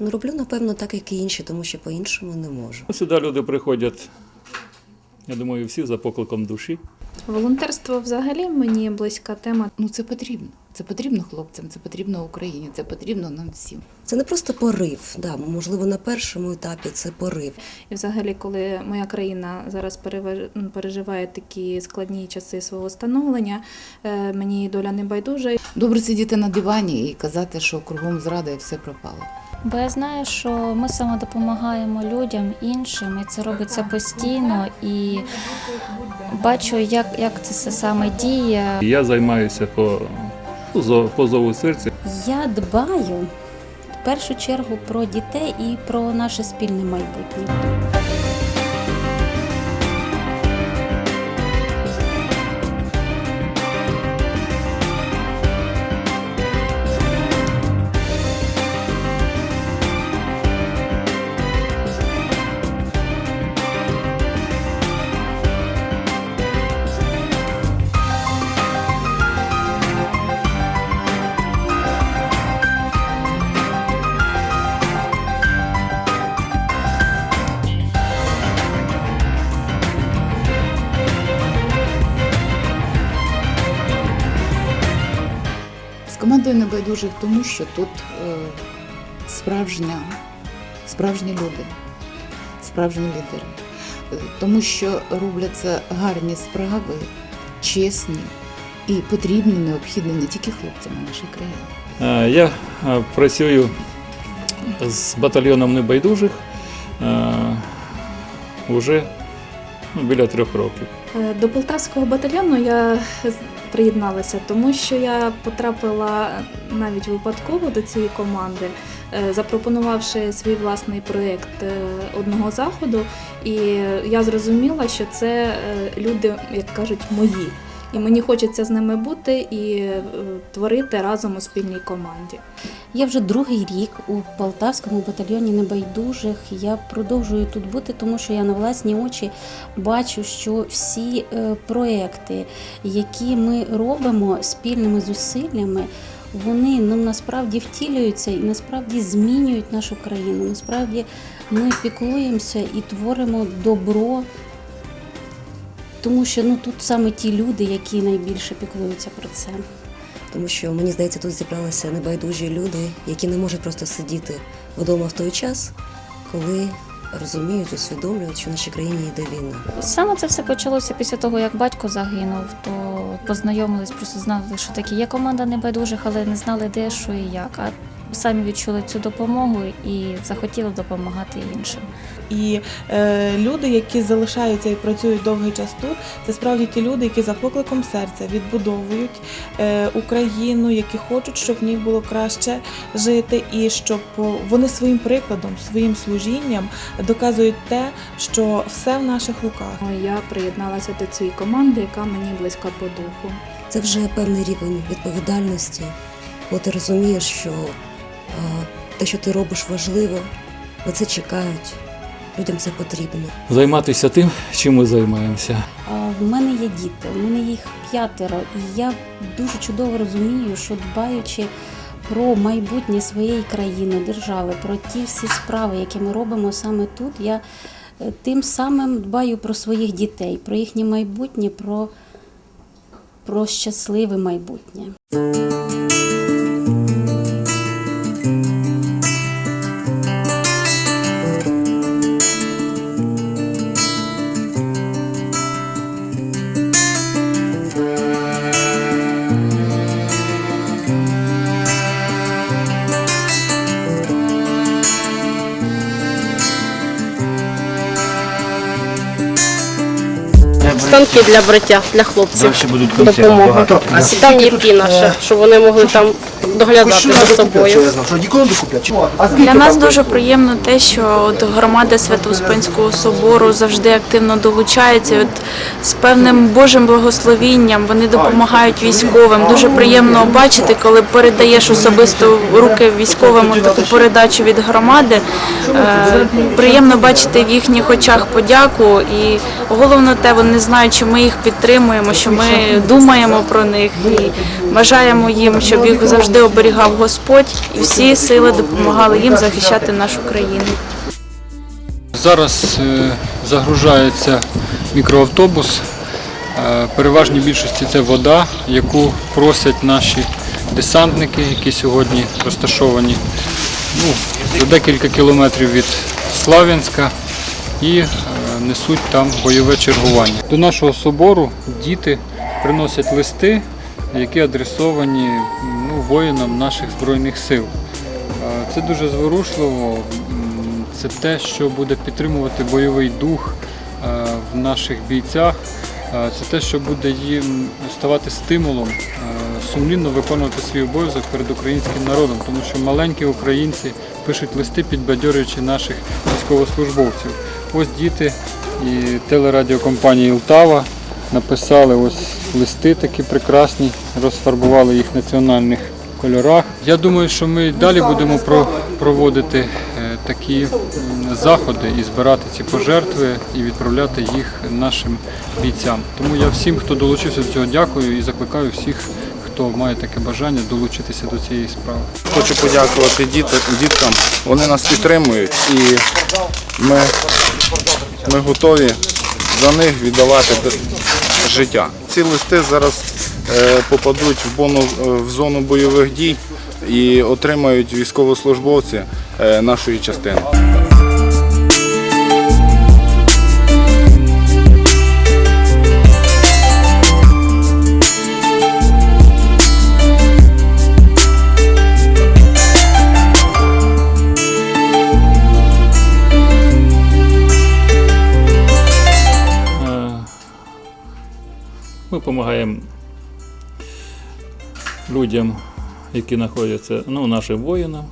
Ну, роблю, напевно, так, як і інші, тому що по-іншому не можу. Сюди люди приходять, я думаю, всі за покликом душі. Волонтерство взагалі мені близька тема. Ну це потрібно. Це потрібно хлопцям, це потрібно Україні, це потрібно нам всім. Це не просто порив. Да, можливо, на першому етапі це порив. І взагалі, коли моя країна зараз переваж- переживає такі складні часи свого становлення, е, мені доля не байдужа. Добре сидіти на дивані і казати, що кругом зрада і все пропало. Бо я знаю, що ми саме допомагаємо людям іншим, і це робиться постійно. І бачу, як, як це все саме діє. Я займаюся по, по зо- по зову серця. Я дбаю в першу чергу про дітей і про наше спільне майбутнє. З командою небайдужих тому, що тут е, справжня, справжні люди, справжні лідери. Е, Тому що робляться гарні справи, чесні і потрібні, необхідні не тільки хлопцям а нашій країні. Е, Я працюю з батальйоном небайдужих вже ну, біля трьох років. До полтавського батальйону я приєдналася, тому що я потрапила навіть випадково до цієї команди, е, запропонувавши свій власний проєкт е, одного заходу, і я зрозуміла, що це е, люди, як кажуть, мої. І мені хочеться з ними бути і е, творити разом у спільній команді. Я вже другий рік у Полтавському батальйоні небайдужих. Я продовжую тут бути, тому що я на власні очі бачу, що всі е, проекти, які ми робимо спільними зусиллями, вони ну, насправді втілюються і насправді змінюють нашу країну. Насправді ми піклуємося і творимо добро. Тому що ну тут саме ті люди, які найбільше піклуються про це. Тому що мені здається, тут зібралися небайдужі люди, які не можуть просто сидіти вдома в той час, коли розуміють, усвідомлюють, що в нашій країні йде війна. Саме це все почалося після того, як батько загинув, то познайомились, просто знали, що такі є команда небайдужих, але не знали де, що і як. А самі відчули цю допомогу і захотіли допомагати іншим. І е, люди, які залишаються і працюють довгий час тут, це справді ті люди, які за покликом серця відбудовують е, Україну, які хочуть, щоб в ній було краще жити, і щоб вони своїм прикладом, своїм служінням доказують те, що все в наших руках. Я приєдналася до цієї команди, яка мені близька по духу. Це вже певний рівень відповідальності, бо ти розумієш, що те, що ти робиш, важливо, на це чекають, людям це потрібно. Займатися тим, чим ми займаємося. В мене є діти, у мене їх п'ятеро, і я дуже чудово розумію, що дбаючи про майбутнє своєї країни, держави, про ті всі справи, які ми робимо саме тут, я е, тим самим дбаю про своїх дітей, про їхнє майбутнє, про, про щасливе майбутнє. Станки для бриття для хлопців. Будуть Допомога. І там є піна ще, щоб вони могли там доглядати за собою. Для нас дуже приємно те, що от громада Свято-Успенського собору завжди активно долучається. От з певним Божим благословінням вони допомагають військовим. Дуже приємно бачити, коли передаєш особисто в руки військовим от таку передачу від громади. Е, приємно бачити в їхніх очах подяку і головне те, вони знають, що ми їх підтримуємо, що ми думаємо про них. І Бажаємо їм, щоб їх завжди оберігав Господь і всі сили допомагали їм захищати нашу країну. Зараз е, загружається мікроавтобус. Е, Переважній більшості це вода, яку просять наші десантники, які сьогодні розташовані ну, за декілька кілометрів від Слав'янська і е, несуть там бойове чергування. До нашого собору діти приносять листи, які адресовані ну, воїнам наших збройних сил. Е, Це дуже зворушливо. Це те, що буде підтримувати бойовий дух е, в наших бійцях. Е, Це те, що буде їм ставати стимулом сумлінно виконувати свій обов'язок перед українським народом, тому що маленькі українці пишуть листи, підбадьорюючи наших військовослужбовців. Ось діти і телерадіокомпанії Ілтава написали ось листи такі прекрасні, розфарбували їх в національних кольорах. Я думаю, що ми далі будемо про- проводити е, такі заходи і збирати ці пожертви і відправляти їх нашим бійцям. Тому я всім, хто долучився до цього, дякую і закликаю всіх, хто має таке бажання, долучитися до цієї справи. Хочу подякувати діт- діткам. Вони нас підтримують і ми, ми готові за них віддавати життя. Ці листи зараз е, попадуть е, в зону бойових дій і отримають військовослужбовці е, нашої частини. Ми допомагаємо людям, які знаходяться, ну, нашим воїнам.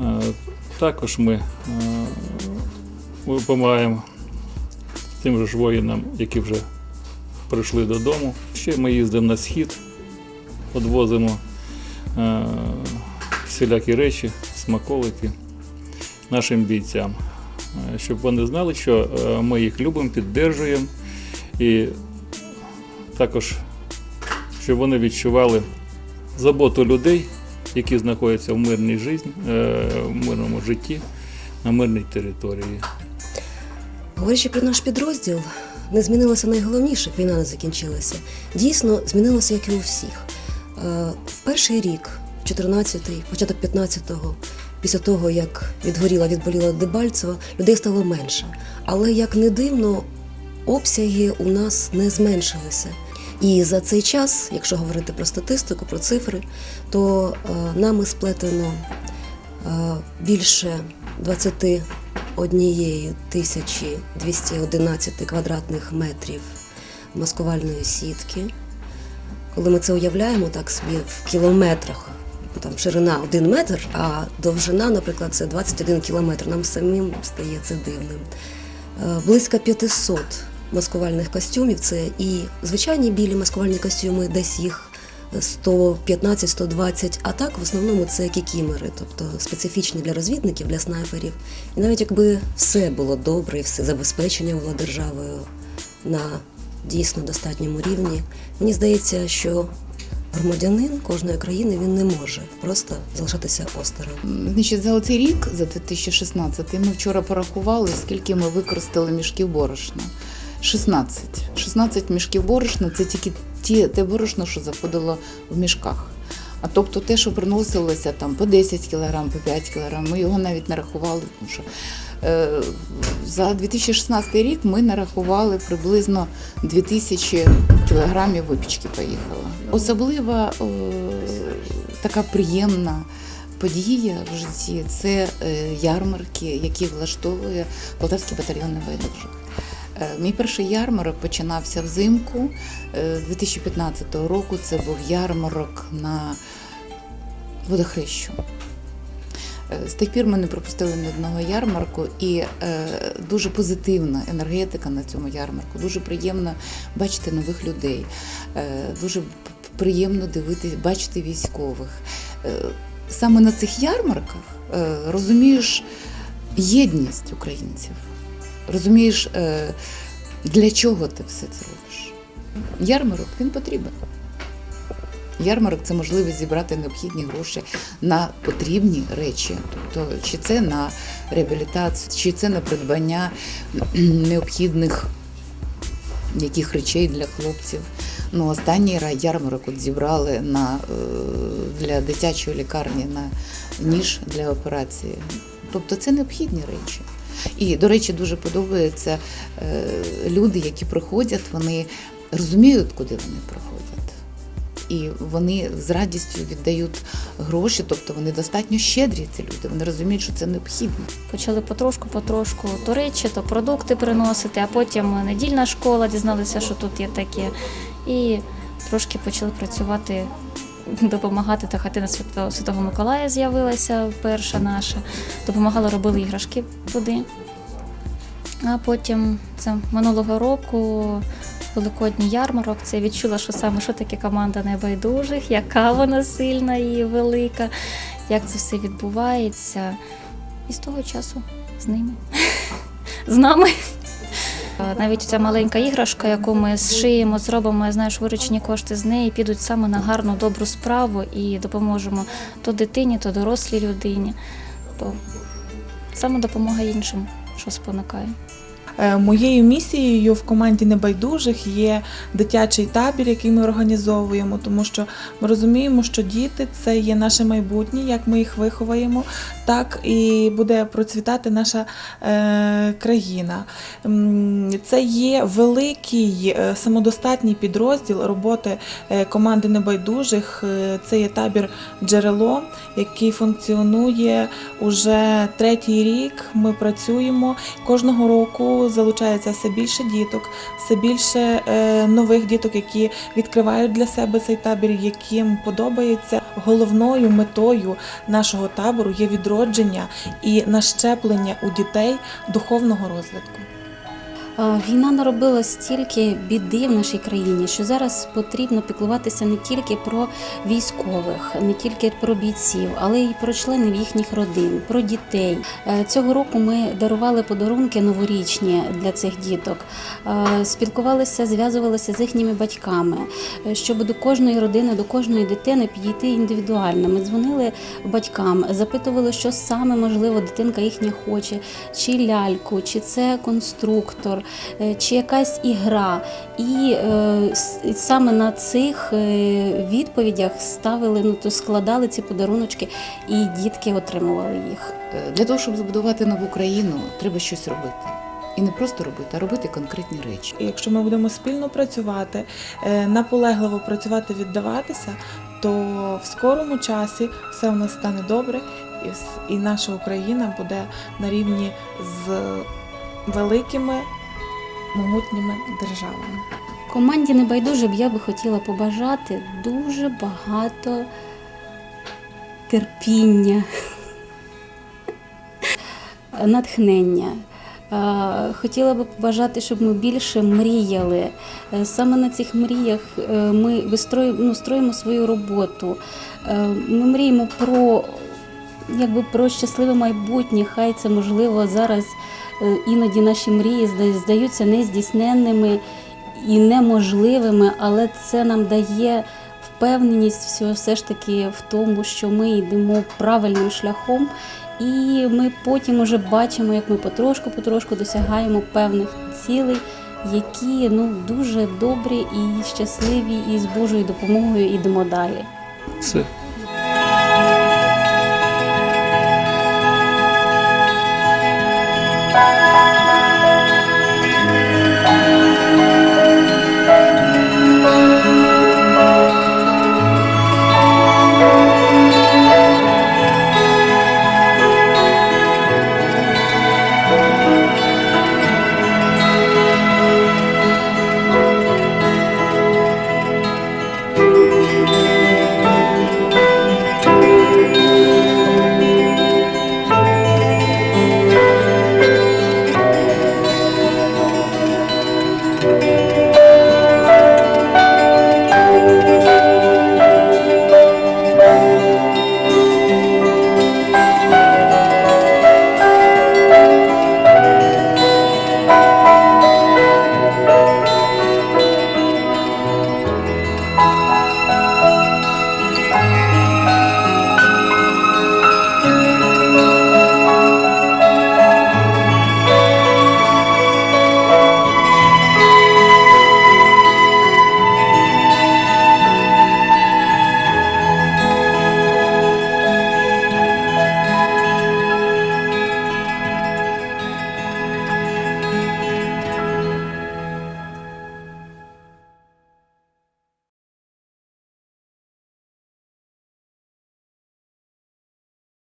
Е, Також ми е, допомагаємо тим же воїнам, які вже прийшли додому. Ще ми їздимо на схід, відвозимо е, всілякі речі, смаколики нашим бійцям. Щоб вони знали, що ми їх любимо, піддержуємо і також, щоб вони відчували заботу людей, які знаходяться в мирній житті, в мирному житті на мирній території. Говорячи про наш підрозділ, не змінилося найголовніше, війна не закінчилася. Дійсно, змінилося, як і у всіх. Е, В перший рік, в 14-й, початок 15-го, після того, як відгоріла, відболіла Дебальцева, людей стало менше. Але як не дивно, обсяги у нас не зменшилися. І за цей час, якщо говорити про статистику, про цифри, то е, нами сплетено е, більше 21 тисячі 211 квадратних метрів маскувальної сітки. Коли ми це уявляємо так собі в кілометрах, там ширина 1 метр, а довжина, наприклад, це 21 кілометр. Нам самим стає це дивним. Е, Близько 500 маскувальних костюмів це і звичайні білі маскувальні костюми, десь їх 115-120, а так в основному це кікімери, тобто специфічні для розвідників, для снайперів. І навіть якби все було добре, все забезпечення було державою на дійсно достатньому рівні, мені здається, що громадянин кожної країни він не може просто залишатися осторонь. Значить, за оцей рік, за 2016, ми вчора порахували, скільки ми використали мішків борошна. 16. 16 мішків борошна це тільки ті, те борошно, що заходило в мішках. А тобто те, що приносилося там по 10 кг, по 5 кг, ми його навіть не рахували, тому що е, за 2016 рік ми нарахували приблизно 2000 кілограмів випічки поїхало. Особлива е, така приємна подія в житті це е, ярмарки, які влаштовує Полтавський батальйон небайдужих. Е, Мій перший ярмарок починався взимку е, 2015 року. Це був ярмарок на водохрещу. Е, З тих пір ми не пропустили ні одного ярмарку, і е, дуже позитивна енергетика на цьому ярмарку. Дуже приємно бачити нових людей, е, дуже приємно дивитись, бачити військових. Е, саме на цих ярмарках е, розумієш єдність українців, розумієш, е, для чого ти все це робиш. Ярмарок він потрібен. Ярмарок це можливість зібрати необхідні гроші на потрібні речі. Тобто, чи це на реабілітацію, чи це на придбання необхідних яких речей для хлопців. Ну, останній ярмарок от зібрали на, е, для дитячої лікарні на ніж для операції. Тобто це необхідні речі. І, до речі, дуже подобається е, люди, які приходять, вони розуміють, куди вони приходять. І вони з радістю віддають гроші, тобто вони достатньо щедрі, ці люди. Вони розуміють, що це необхідно. Почали потрошку, потрошку то речі, то продукти приносити, а потім недільна школа дізналися, що тут є таке. І трошки почали працювати, допомагати. Та хатина Свято- Святого Миколая з'явилася перша наша. Допомагала, робили іграшки туди. А потім це минулого року. Великодній ярмарок, це відчула, що саме що таке команда небайдужих, яка вона сильна і велика, як це все відбувається. І з того часу з ними, з нами. Е, Навіть ця маленька іграшка, яку ми зшиємо, зробимо, що виручені кошти з неї підуть саме на гарну добру справу і допоможемо то дитині, то дорослій людині. То саме допомога іншим, що спонукає. Е, Моєю місією в команді небайдужих є дитячий табір, який ми організовуємо, тому що ми розуміємо, що діти це є наше майбутнє, як ми їх виховаємо, так і буде процвітати наша е, країна. Це є великий е, самодостатній підрозділ роботи е, команди небайдужих. Це є табір джерело, який функціонує уже третій рік. Ми працюємо кожного року залучається все більше діток, все більше нових діток, які відкривають для себе цей табір, яким подобається. Головною метою нашого табору є відродження і нащеплення у дітей духовного розвитку. Е, Війна наробила стільки біди в нашій країні, що зараз потрібно піклуватися не тільки про військових, не тільки про бійців, але й про членів їхніх родин, про дітей. Е, Цього року ми дарували подарунки новорічні для цих діток, Е, спілкувалися, зв'язувалися з їхніми батьками, щоб до кожної родини, до кожної дитини підійти індивідуально. Ми дзвонили батькам, запитували, що саме можливо дитинка їхня хоче, чи ляльку, чи це конструктор, чи якась ігра. І е, саме на цих е, відповідях ставили, ну то складали ці подаруночки, і дітки отримували їх. Е, Для того, щоб збудувати нову країну, треба щось робити. І не просто робити, а робити конкретні речі. Якщо ми будемо спільно працювати, е, наполегливо працювати, віддаватися, то в скорому часі все у нас стане добре, і наша Україна буде на рівні з великими могутніми державами. Команді небайдуже б я би хотіла побажати дуже багато терпіння, натхнення. Е, Хотіла би побажати, щоб ми більше мріяли. Е, Саме на цих мріях е, ми вистроїмо, ну, строїмо свою роботу. Ми мріємо про, якби, про щасливе майбутнє. Хай це можливо зараз іноді наші мрії здаються нездійсненними і неможливими, але це нам дає впевненість все, все ж таки в тому, що ми йдемо правильним шляхом, і ми потім уже бачимо, як ми потрошку-потрошку досягаємо певних цілей, які ну дуже добрі і щасливі, і з Божою допомогою йдемо далі. Це Música